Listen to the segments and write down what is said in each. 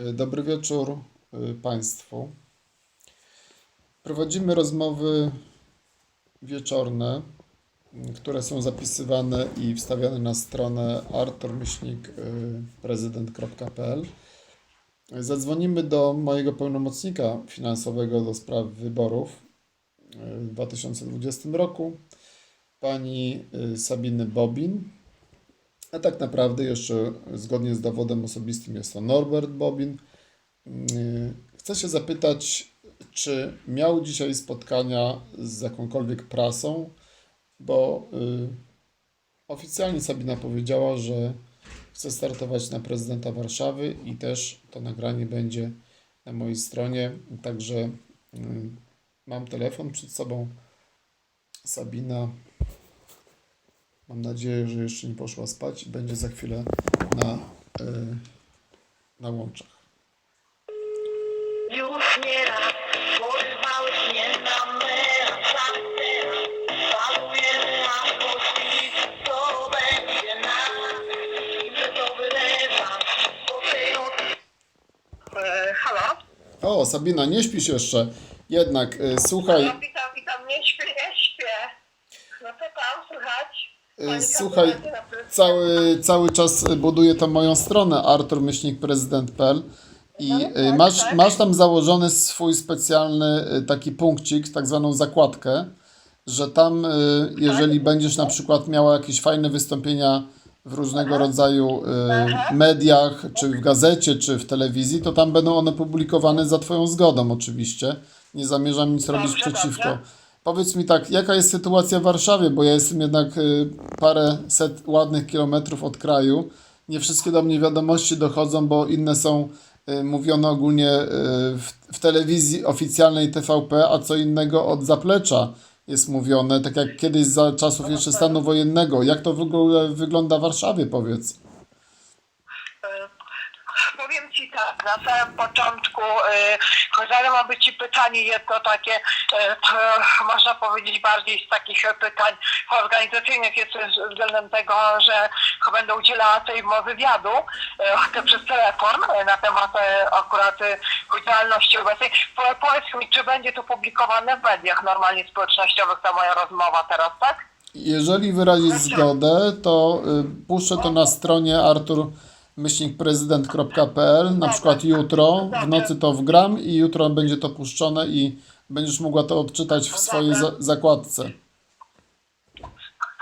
E, Dobry wieczór e, Państwu. Prowadzimy rozmowy wieczorne, które są zapisywane i wstawiane na stronę arturmyślnikprezydent.pl. Zadzwonimy do mojego pełnomocnika finansowego do spraw wyborów e, w 2020 roku, pani e, Sabiny Bobin. A tak naprawdę jeszcze zgodnie z dowodem osobistym jest to Norbert Bobin. Yy, Chcę się zapytać, czy miał dzisiaj spotkania z jakąkolwiek prasą, bo yy, oficjalnie Sabina powiedziała, że chce startować na prezydenta Warszawy i też to nagranie będzie na mojej stronie. Także yy, mam telefon przed sobą. Sabina Mam nadzieję, że jeszcze nie poszła spać i będzie za chwilę na, y, na łączach. Już nie raz porwałeś mnie na melanż, tak teraz falujemy aż po świt, to będzie nas i że to wylewam po tej nocy. E, halo? O, Sabina, nie śpisz jeszcze. Jednak, y, słuchaj, witam, witam, nie śpię, nie śpię. No co tam, słychać? y, Pani słuchaj, cały, cały czas buduję tą moją stronę arturmyślnikprezydent.pl i No, y, tak, masz, tak. masz tam założony swój specjalny y, taki punkcik, tak zwaną zakładkę, że tam, y, jeżeli będziesz na przykład miała jakieś fajne wystąpienia w różnego rodzaju mediach, czy w gazecie, czy w telewizji, to tam będą one publikowane za Twoją zgodą oczywiście. Nie zamierzam nic robić przeciwko. Powiedz mi tak, jaka jest sytuacja w Warszawie, bo ja jestem jednak y, parę set ładnych kilometrów od kraju. Nie wszystkie do mnie wiadomości dochodzą, bo inne są y, mówione ogólnie y, w, w telewizji oficjalnej TVP, a co innego od zaplecza jest mówione, tak jak kiedyś za czasów jeszcze stanu wojennego. Jak to w ogóle wygląda w Warszawie, powiedz? Powiem Ci tak, na samym początku yy, zadałam by Ci pytanie jedno takie, e, to można powiedzieć bardziej z takich pytań organizacyjnych jest względem tego, że będę udzielała tej wywiadu e, przez telefon e, na temat e, akurat e, działalności obecnej. Po, powiedz mi, czy będzie to publikowane w mediach normalnie społecznościowych ta moja rozmowa teraz, tak? Jeżeli wyrazisz zgodę, to y, puszczę to na stronie arturmyślnikprezydent.pl na przykład jutro, w nocy to wgram i jutro będzie to puszczone i będziesz mogła to odczytać w swojej za- zakładce.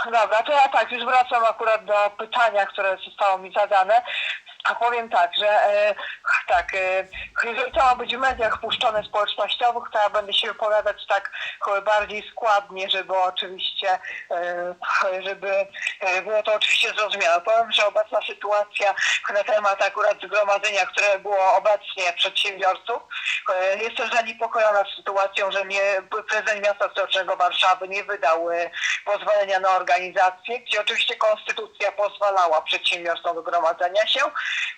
Dobra, to ja tak, już wracam akurat do pytania, które zostało mi zadane. A powiem tak, że e, tak, e, ma być w mediach puszczone społecznościowych, to ja będę się wypowiadać tak e, bardziej składnie, żeby oczywiście, e, żeby e, było to oczywiście zrozumiałe. Powiem, że obecna sytuacja na temat akurat zgromadzenia, które było obecnie przedsiębiorców, e, jestem zaniepokojona sytuacją, że nie, prezydent miasta stołecznego Warszawy nie wydał e, pozwolenia na organizację, gdzie oczywiście konstytucja pozwalała przedsiębiorstwom do gromadzenia się.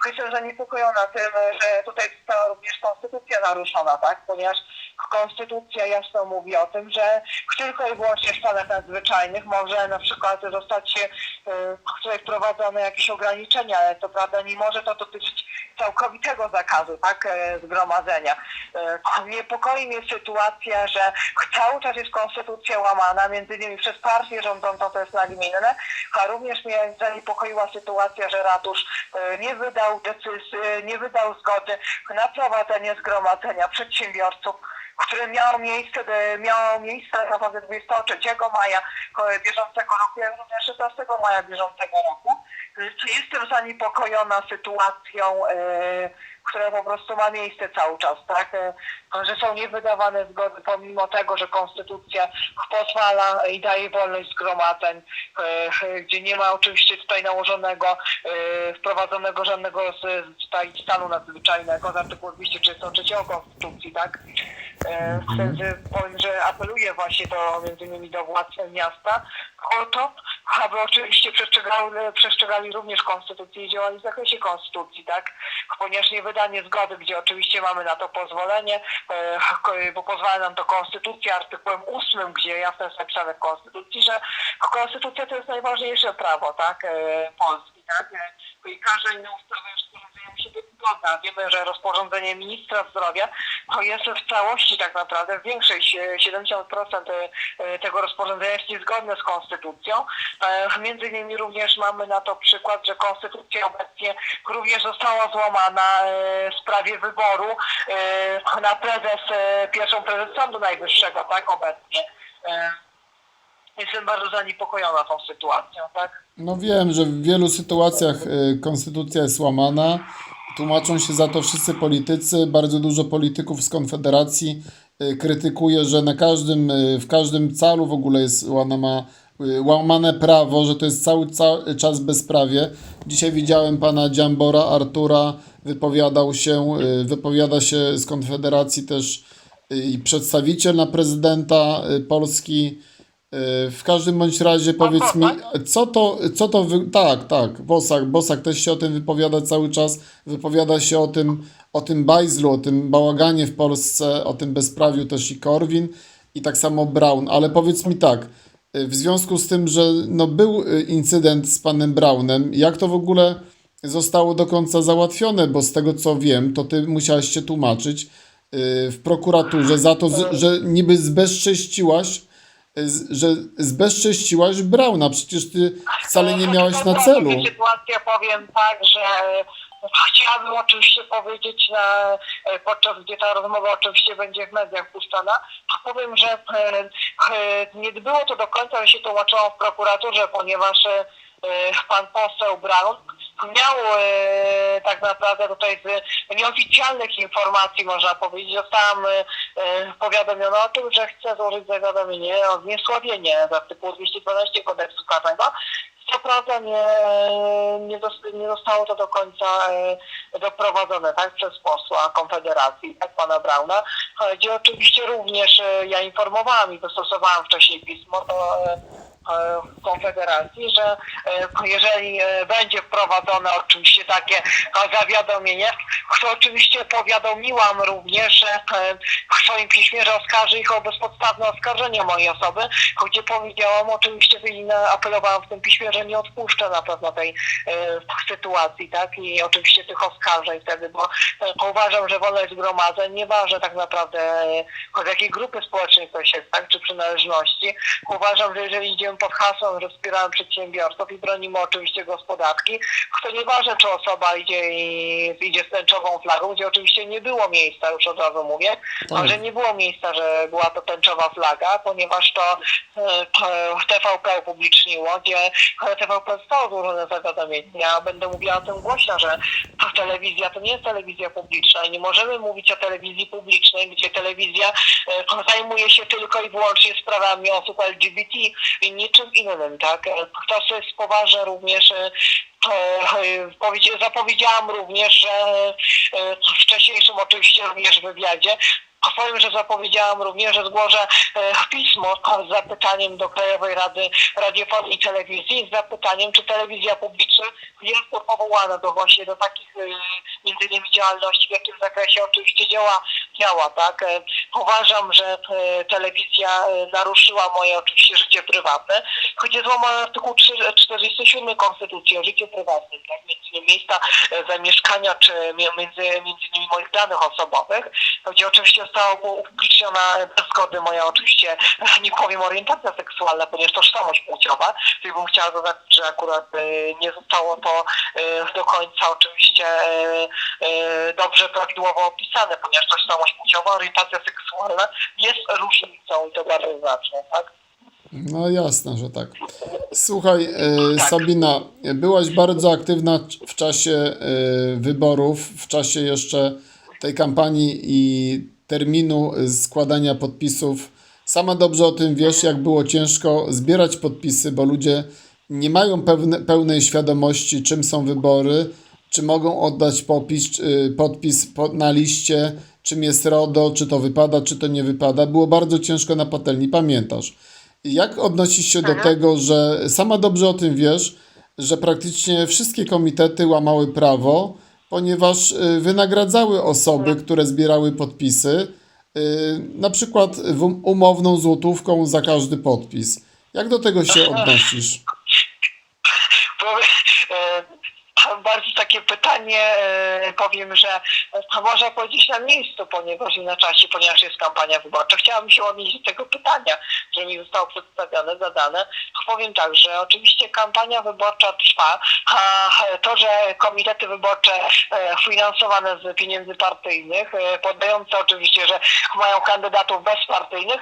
Jestem zaniepokojona tym, że tutaj została również konstytucja naruszona, tak? Ponieważ konstytucja jasno mówi o tym, że tylko i wyłącznie w stanach nadzwyczajnych może na przykład zostać e, tutaj wprowadzone jakieś ograniczenia, ale to prawda nie może to dotyczyć całkowitego zakazu, tak, e, zgromadzenia. E, Niepokoi mnie sytuacja, że cały czas jest konstytucja łamana, między innymi przez partię rządzącą, to jest nagminne, a również mnie zaniepokoiła sytuacja, że ratusz nie wydał decyzji, nie wydał zgody na prowadzenie zgromadzenia przedsiębiorców, które miało miejsce, e, miało miejsce naprawdę 23 maja bieżącego roku, jak również 16 maja bieżącego roku. Jestem zaniepokojona sytuacją, e, która po prostu ma miejsce cały czas, tak? E, Że są niewydawane zgody, pomimo tego, że konstytucja pozwala i daje wolność zgromadzeń, gdzie nie ma oczywiście tutaj nałożonego, wprowadzonego żadnego tutaj stanu nadzwyczajnego z artykułu 233 Konstytucji, tak? E, Wtedy powiem, że apeluję właśnie do, między innymi do władz miasta o to, aby oczywiście przestrzegali, przestrzegali również konstytucji i działali w zakresie konstytucji, tak? Ponieważ niewydanie zgody, gdzie oczywiście mamy na to pozwolenie, e, bo pozwala nam to konstytucja artykułem 8, gdzie jasno jest napisane w konstytucji, że konstytucja to jest najważniejsze prawo, tak? E, Polski, tak? I każda inna ustawa już być zgodna. Wiemy, że rozporządzenie ministra zdrowia to jest w całości tak naprawdę, większej, sie- 70% e, tego rozporządzenia jest niezgodne z konstytucją. E, Między innymi również mamy na to przykład, że konstytucja obecnie również została złamana e, w sprawie wyboru na prezes, pierwszą prezes Sądu Najwyższego, tak obecnie. Jestem bardzo zaniepokojona tą sytuacją, tak? No wiem, że w wielu sytuacjach y, konstytucja jest łamana. Tłumaczą się za to wszyscy politycy. Bardzo dużo polityków z Konfederacji y, krytykuje, że na każdym, y, w każdym calu w ogóle jest łamana, łamane prawo, że to jest cały, cały czas bezprawie. Dzisiaj widziałem pana Dziambora Artura, wypowiadał się, wypowiada się z Konfederacji też i przedstawiciel na prezydenta Polski. Y, W każdym bądź razie powiedz mi, co to, co to wy... tak, tak, Bosak, Bosak też się o tym wypowiada cały czas, wypowiada się o tym, o tym bajzlu, o tym bałaganie w Polsce, o tym bezprawiu też i Korwin i tak samo Braun, ale powiedz mi tak, y, w związku z tym, że no był y, incydent z panem Braunem, jak to w ogóle zostało do końca załatwione, bo z tego co wiem, to ty musiałeś się tłumaczyć w prokuraturze za to, że niby zbezcześciłaś że zbezcześciłaś Brauna. Przecież ty wcale nie miałeś na celu. Sytuację powiem tak, że chciałabym oczywiście powiedzieć na, podczas gdzie ta rozmowa oczywiście będzie w mediach puszczana, powiem, że e, e, nie było to do końca się tłumaczyło w prokuraturze, ponieważ e, pan poseł Brown miał e, tak naprawdę tutaj z nieoficjalnych informacji, można powiedzieć, zostałam e, e, powiadomiona o tym, że chce złożyć zawiadomienie o zniesławienie z artykułu 212 kodeksu karnego. Co prawda nie, nie, zos- nie zostało to do końca e, doprowadzone tak, przez posła Konfederacji, tak, pana Brauna, gdzie oczywiście również e, ja informowałam i wystosowałam wcześniej pismo do e, Konfederacji, że jeżeli będzie wprowadzone oczywiście takie zawiadomienie, to oczywiście powiadomiłam również że, w swoim piśmie, że oskarży ich o bezpodstawne oskarżenie mojej osoby, gdzie powiedziałam oczywiście apelowałam w tym piśmie, że nie odpuszczę na pewno tej e, sytuacji, tak, i oczywiście tych oskarżeń wtedy, bo e, uważam, że wolność zgromadzeń, nieważne tak naprawdę e, od jakiej grupy społecznej ktoś jest, tak, czy przynależności, uważam, że jeżeli idziemy pod hasłem, że wspieramy przedsiębiorców i bronimy oczywiście gospodarki, to nieważne, czy osoba idzie i idzie z tęczową flagą, gdzie oczywiście nie było miejsca, już od razu mówię, Tak. że nie było miejsca, że była to tęczowa flaga, ponieważ to, e, to TVP upubliczniło, gdzie TVP zostało złożone zawiadomienie. Ja będę mówiła o tym głośno, że ta telewizja to nie jest telewizja publiczna i nie możemy mówić o telewizji publicznej, gdzie telewizja e, zajmuje się tylko i wyłącznie sprawami osób LGBT i niczym innym, tak? E, To jest poważne również e, powiedzi- zapowiedziałam również, że w wcześniejszym oczywiście również wywiadzie a powiem, że zapowiedziałam również, że zgłoszę e, pismo z zapytaniem do Krajowej Rady Radiofonii i Telewizji z zapytaniem, czy telewizja publiczna jest powołana do właśnie do takich e, między innymi działalności, w jakim zakresie oczywiście działa, działa tak. E, Uważam, że telewizja naruszyła moje oczywiście życie prywatne, choć jest złamany artykuł 3 47 Konstytucji o życiu prywatnym, tak, między innymi miejsca zamieszkania, czy mi- między, między innymi moich danych osobowych, gdzie oczywiście została upubliczniona bez zgody moja oczywiście, nie powiem orientacja seksualna, ponieważ tożsamość płciowa, czyli bym chciała zaznaczyć, że akurat e, nie zostało to e, do końca oczywiście e, dobrze, prawidłowo opisane, ponieważ tożsamość płciowa, orientacja seksualna jest różnicą i to bardzo znaczną, tak? No jasne, że tak. Słuchaj, e, Sabina, byłaś bardzo aktywna w czasie e, wyborów, w czasie jeszcze tej kampanii i terminu składania podpisów. Sama dobrze o tym wiesz, jak było ciężko zbierać podpisy, bo ludzie nie mają pewne, pełnej świadomości, czym są wybory, czy mogą oddać popis, czy- podpis po, na liście, czym jest RODO, czy to wypada, czy to nie wypada. Było bardzo ciężko na patelni, pamiętasz. Jak odnosisz się do tego, że sama dobrze o tym wiesz, że praktycznie wszystkie komitety łamały prawo, ponieważ y, wynagradzały osoby, które zbierały podpisy, y, na przykład umowną złotówką za każdy podpis. Jak do tego się odnosisz? Powie- e, bardziej takie pytanie, e, powiem, że e, można powiedzieć na miejscu, ponieważ i na czasie, ponieważ jest kampania wyborcza. Chciałabym się odnieść do tego pytania, które mi zostało przedstawione, zadane. Powiem tak, że oczywiście kampania wyborcza trwa, a to, że komitety wyborcze e, finansowane z pieniędzy partyjnych, e, poddające oczywiście, że mają kandydatów bezpartyjnych,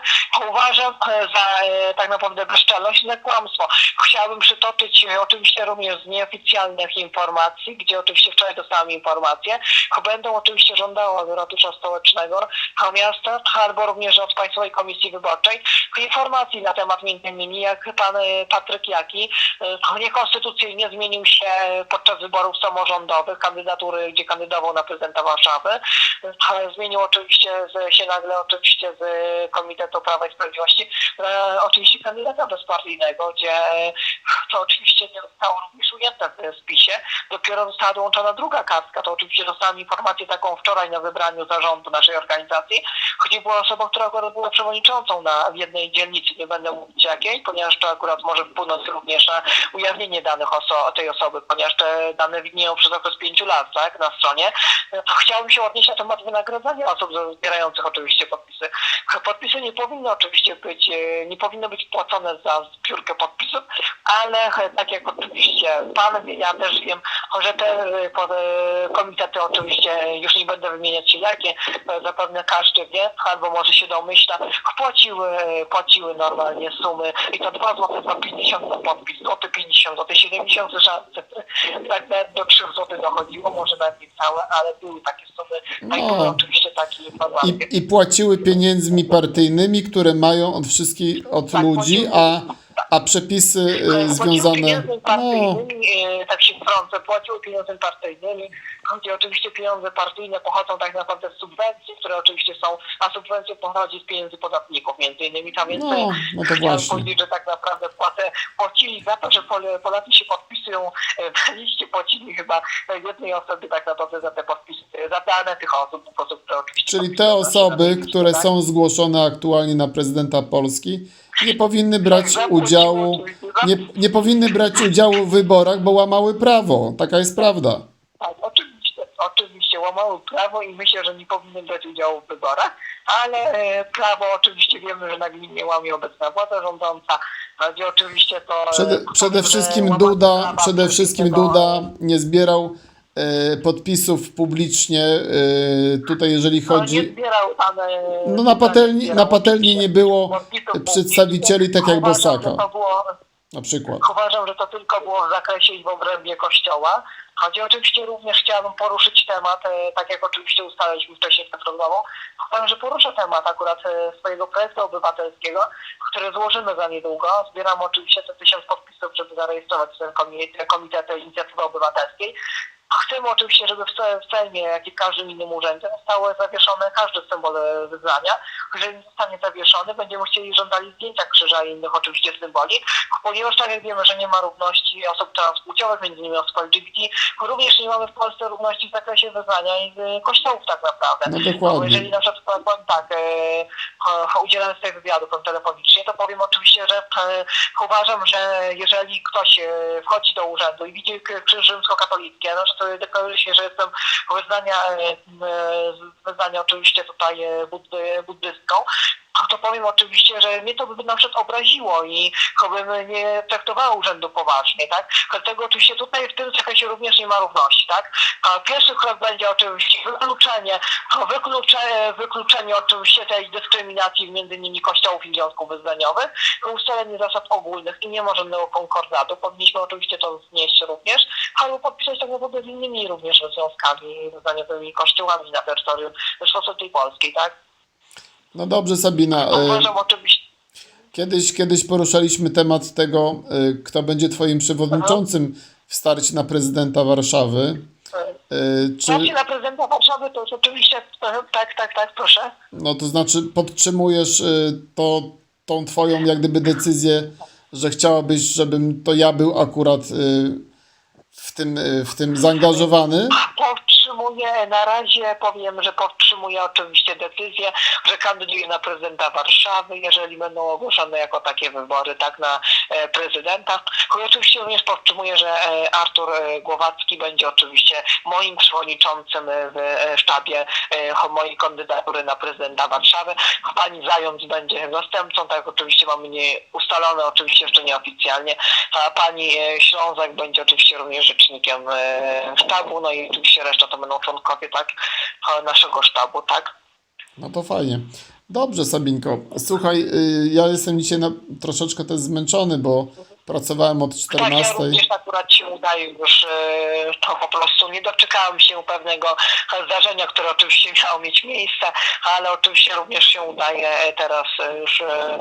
uważam za tak naprawdę bezczelność za kłamstwo. Chciałabym przytoczyć oczywiście również z nieoficjalnych informacji, gdzie oczywiście wczoraj dostałam informację, będą oczywiście żądała od ratusza stołecznego miasta albo również od Państwowej Komisji Wyborczej informacji na temat innymi jak pan e, Patryk Jaki e, niekonstytucyjnie zmienił się podczas wyborów samorządowych, kandydatury, gdzie kandydował na prezydenta Warszawy. E, Zmienił oczywiście z, się nagle oczywiście z Komitetu Prawa i Sprawiedliwości oczywiście kandydata bezpartyjnego, gdzie to oczywiście nie zostało również ujęte w spisie. Dopiero została dołączona druga kartka, to oczywiście dostałam informację taką wczoraj na wybraniu zarządu naszej organizacji. Chodziło o osobę, która akurat była przewodniczącą na w jednej dzielnicy, nie będę mówić jakiej, ponieważ to akurat może wpłynąć również na ujawnienie danych oso- tej osoby, ponieważ te dane widnieją przez okres pięciu lat, tak, na stronie. To chciałbym się odnieść na temat wynagradzania osób zbierających oczywiście podpisy. Podpisy nie powinny oczywiście być, e, nie powinny być płacone za zbiórkę podpisów, ale e, tak jak oczywiście pan wie, ja też wiem, że te po- e, komitety oczywiście, już nie będę wymieniać się jakie, zapewne każdy wie, albo może się domyśla, płaciły, płaciły normalnie sumy i to 2 zł za 50 za podpis, złoty 50, złoty 70 za tak nawet do 3 zł dochodziło, może nawet nie całe, ale były takie sumy, a i No. były oczywiście takie. I, I płaciły pieniędzmi partyjnymi, które mają od wszystkich, od Tak, ludzi, a, a przepisy y, związane. pieniędzmi No, partyjnymi, e, tak się wtrącę, partyjnymi, gdzie oczywiście pieniądze partyjne pochodzą tak naprawdę z subwencji, które oczywiście są, a subwencje pochodzi z pieniędzy podatników między innymi, tam więc No, no to właśnie. powiedzieć, że tak naprawdę płatę płacili za to, że Pol- Polacy się podpisują e, w liście, płacili chyba jednej osobie tak naprawdę za te podpisy, za dane tych osób, po prostu, które oczywiście czyli te na osoby, liście, które tak? są zgłoszone aktualnie na prezydenta Polski, nie powinny brać udziału, nie, nie powinny brać udziału w wyborach, bo łamały prawo. Taka jest prawda. Oczywiście łamały prawo i myślę, że nie powinny brać udziału w wyborach, ale e, prawo oczywiście wiemy, że nagminnie łamie obecna władza rządząca, gdzie oczywiście to... e, Przede, przede wszystkim Duda, przede wszystkim Duda nie zbierał e, podpisów publicznie. Tutaj jeżeli no, chodzi. No na patelni, na patelni nie było przedstawicieli tak jak Bosaka na przykład. Uważam, że to tylko było w zakresie i w obrębie kościoła. Chodzi oczywiście również chciałabym poruszyć temat, e, tak jak oczywiście ustaliliśmy wcześniej przed rozmową, powiem, że poruszę temat akurat e, swojego projektu obywatelskiego, który złożymy za niedługo. Zbieramy oczywiście te tysiąc podpisów, żeby zarejestrować ten komitet, komitet inicjatywy obywatelskiej. Chcemy oczywiście, żeby w Sejmie, jak i w każdym innym urzędzie, zostały zawieszone każdy symbol e, wyznania. Jeżeli nie zostanie zawieszony, będziemy chcieli żądali zdjęcia krzyża i innych oczywiście symboli, ponieważ tak jak wiemy, że nie ma równości osób transpłciowych, między innymi osób LGBT, również nie mamy w Polsce równości w zakresie wyznania i z kościołów tak naprawdę. No Bo dokładnie. jeżeli na przykład powiem tak, e, e, udzielając tych wywiadów tam telefonicznie, to powiem oczywiście, że e, uważam, że jeżeli ktoś e, wchodzi do urzędu i widzi krzyż rzymskokatolicki, no, deklaruje się, że jestem wyznania, e, e, wyznania oczywiście tutaj e, buddy, buddystką, to powiem oczywiście, że mnie to by na przykład obraziło i bym nie traktowała urzędu poważnie, tak? Dlatego oczywiście tutaj w tym zakresie również nie ma równości, tak? A pierwszy krok będzie oczywiście wykluczenie, wykluczenie, wykluczenie oczywiście tej dyskryminacji między innymi kościołów i związków wyznaniowych, ustalenie zasad ogólnych i nie żadnego konkordatu. Powinniśmy oczywiście to znieść również, albo podpisać tak naprawdę z innymi również związkami wyznaniowymi kościołami na terytorium Rzeczypospolitej Polskiej, tak? No dobrze, Sabina. e, Uważam oczywiście, Kiedyś, kiedyś poruszaliśmy temat tego, e, kto będzie Twoim przewodniczącym w starcie na prezydenta Warszawy. e, Czy, Znaczy na prezydenta Warszawy to rzeczywiście, e, tak, tak, tak, proszę. no to znaczy podtrzymujesz to, tą Twoją jak gdyby decyzję, że chciałabyś, żebym to ja był akurat w tym, w tym zaangażowany? Podtrzymuję, na razie powiem, że podtrzymuję oczywiście decyzję, że kandyduję na prezydenta Warszawy, jeżeli będą ogłoszone jako takie wybory, tak, na e, prezydenta. I oczywiście również podtrzymuję, że e, Artur e, Głowacki będzie oczywiście moim przewodniczącym w sztabie mojej kandydatury na prezydenta Warszawy. Pani Zając będzie zastępcą, tak oczywiście mamy nie ustalone, oczywiście jeszcze nieoficjalnie, a pani Ślązak będzie oczywiście również rzecznikiem sztabu, no i oczywiście reszta to będą członkowie, tak, naszego sztabu, tak. No to fajnie. Dobrze, Sabinko. Słuchaj, y, ja jestem dzisiaj na, troszeczkę też zmęczony, bo pracowałem od Tak, ja 14. również akurat się udaje już e, to po prostu nie doczekałem się pewnego zdarzenia, które oczywiście miało mieć miejsce, ale oczywiście również się udaje teraz e, już e,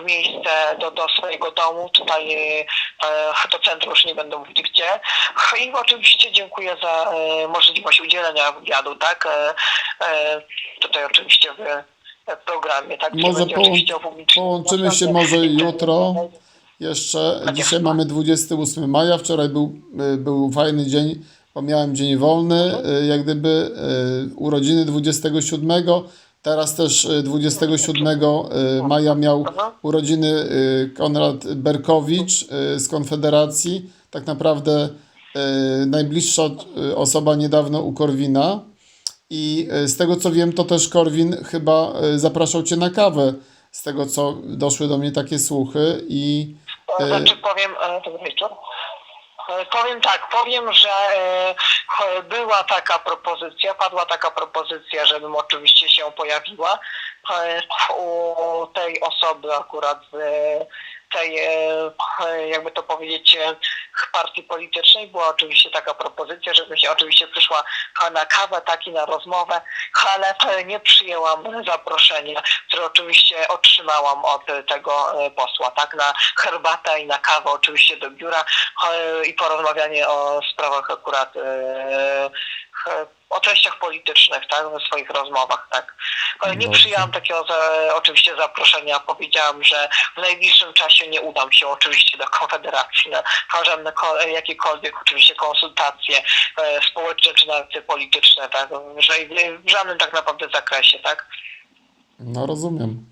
w miejsce do, do swojego domu, tutaj e, do centrum już nie będę mówić gdzie. I oczywiście dziękuję za e, możliwość udzielenia wywiadu, tak? E, e, Tutaj oczywiście w programie, tak? Może połączymy się może jutro. Jeszcze dzisiaj mamy 28 maja, wczoraj był, y, był fajny dzień, bo miałem dzień wolny, y, jak gdyby y, urodziny 27. Teraz też y, 27 y, maja miał urodziny Konrad Berkowicz z Konfederacji. Tak naprawdę najbliższa osoba niedawno u Korwina. I y, z tego co wiem, to też Korwin chyba y, zapraszał Cię na kawę. Z tego co doszły do mnie takie słuchy i To Znaczy powiem, e, dobry wieczór. E, Powiem tak, powiem, że e, e, była taka propozycja, padła taka propozycja, żebym oczywiście się pojawiła e, u tej osoby akurat tej, e, jakby to powiedzieć, e, partii politycznej. Była oczywiście taka propozycja, żebym się oczywiście przyszła na kawę, taki na rozmowę, ale nie przyjęłam zaproszenia, które oczywiście otrzymałam od tego e, posła, tak, na herbatę i na kawę oczywiście do biura i porozmawianie o sprawach akurat o treściach politycznych, tak, w swoich rozmowach, tak. E, Nie Dobrze. przyjęłam takiego za, oczywiście zaproszenia, powiedziałam, że w najbliższym czasie nie udam się oczywiście do Konfederacji na, żadne jakiekolwiek oczywiście konsultacje e, społeczne czy nawet polityczne, tak, że w żadnym tak naprawdę zakresie, tak. no rozumiem.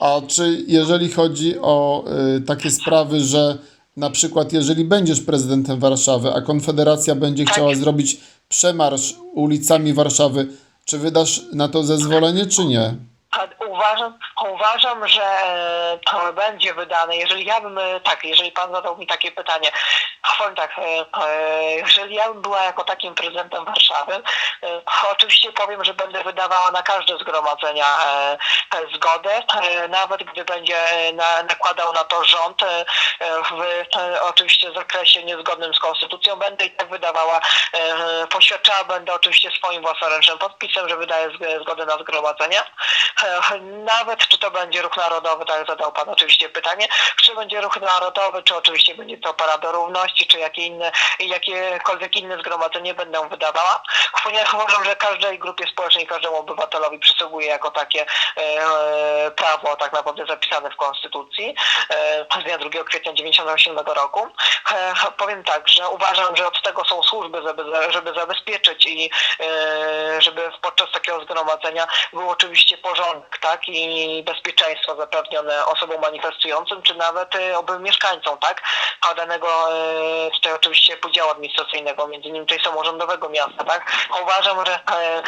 A czy jeżeli chodzi o y, takie sprawy, że na przykład jeżeli będziesz prezydentem Warszawy, a Konfederacja będzie Tak. chciała zrobić przemarsz ulicami Warszawy, czy wydasz na to zezwolenie, czy nie? Uważam, uważam, że to będzie wydane, jeżeli ja bym, tak, jeżeli pan zadał mi takie pytanie, powiem tak, e, e, jeżeli ja bym była jako takim prezydentem Warszawy, e, oczywiście powiem, że będę wydawała na każde zgromadzenia zgodę, nawet gdy będzie na, nakładał na to rząd, w oczywiście zakresie niezgodnym z konstytucją, będę i tak wydawała, poświadczała będę oczywiście swoim własnoręcznym podpisem, że wydaję zg- zgodę na zgromadzenia. E, Nawet czy to będzie ruch narodowy, tak zadał Pan oczywiście pytanie, czy będzie ruch narodowy, czy oczywiście będzie to Parada Równości, czy jakie inne, jakiekolwiek inne zgromadzenie będę wydawała, ponieważ uważam, że każdej grupie społecznej, każdemu obywatelowi przysługuje jako takie e, prawo tak naprawdę zapisane w Konstytucji e, z dnia 2 kwietnia 1998 roku. E, powiem tak, że uważam, że od tego są służby, żeby, żeby zabezpieczyć i e, żeby podczas takiego zgromadzenia był oczywiście porządek, tak, i bezpieczeństwo zapewnione osobom manifestującym, czy nawet e, oby mieszkańcom, tak, a danego e, tutaj oczywiście podziału administracyjnego, między innymi tutaj samorządowego miasta, tak. Uważam, że e, e,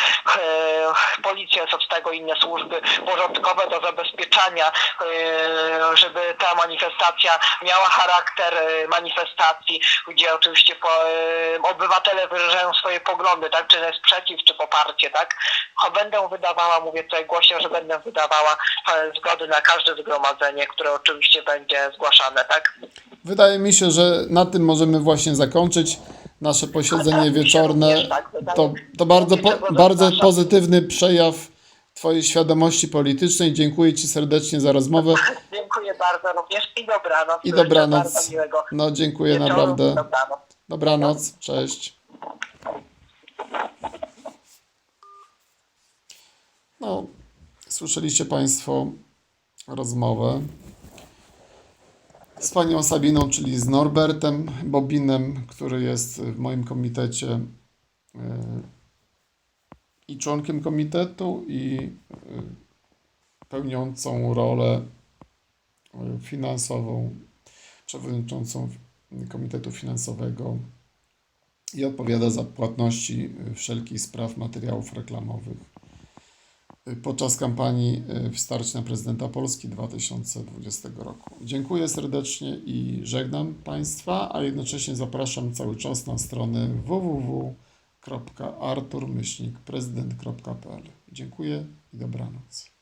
policja jest od tego inne służby porządkowe do zabezpieczania, e, żeby ta manifestacja miała charakter e, manifestacji, gdzie oczywiście po, obywatele wyrażają swoje poglądy, tak, czy sprzeciw, czy poparcie, tak. Będę wydawała, mówię tutaj głośno, że będę wydawała zgody na każde zgromadzenie, które oczywiście będzie zgłaszane, tak. Wydaje mi się, że na tym możemy właśnie zakończyć nasze posiedzenie wieczorne. To, to bardzo, po, bardzo pozytywny przejaw Twojej świadomości politycznej. Dziękuję Ci serdecznie za rozmowę Dziękuję bardzo również i dobranoc. i dobranoc. No dziękuję wieczoru. naprawdę. Dobranoc. Dobranoc, cześć. No, słyszeliście Państwo rozmowę z panią Sabiną, czyli z Norbertem Bobinem, który jest w moim komitecie e, i członkiem komitetu, i y, pełniącą rolę y, finansową, przewodniczącą Komitetu Finansowego i odpowiada za płatności wszelkich spraw materiałów reklamowych podczas kampanii y, Wstarć na prezydenta Polski 2020 roku. Dziękuję serdecznie i żegnam Państwa, a jednocześnie zapraszam cały czas na stronę www.arturmyślnikprezydent.pl. Dziękuję i dobranoc.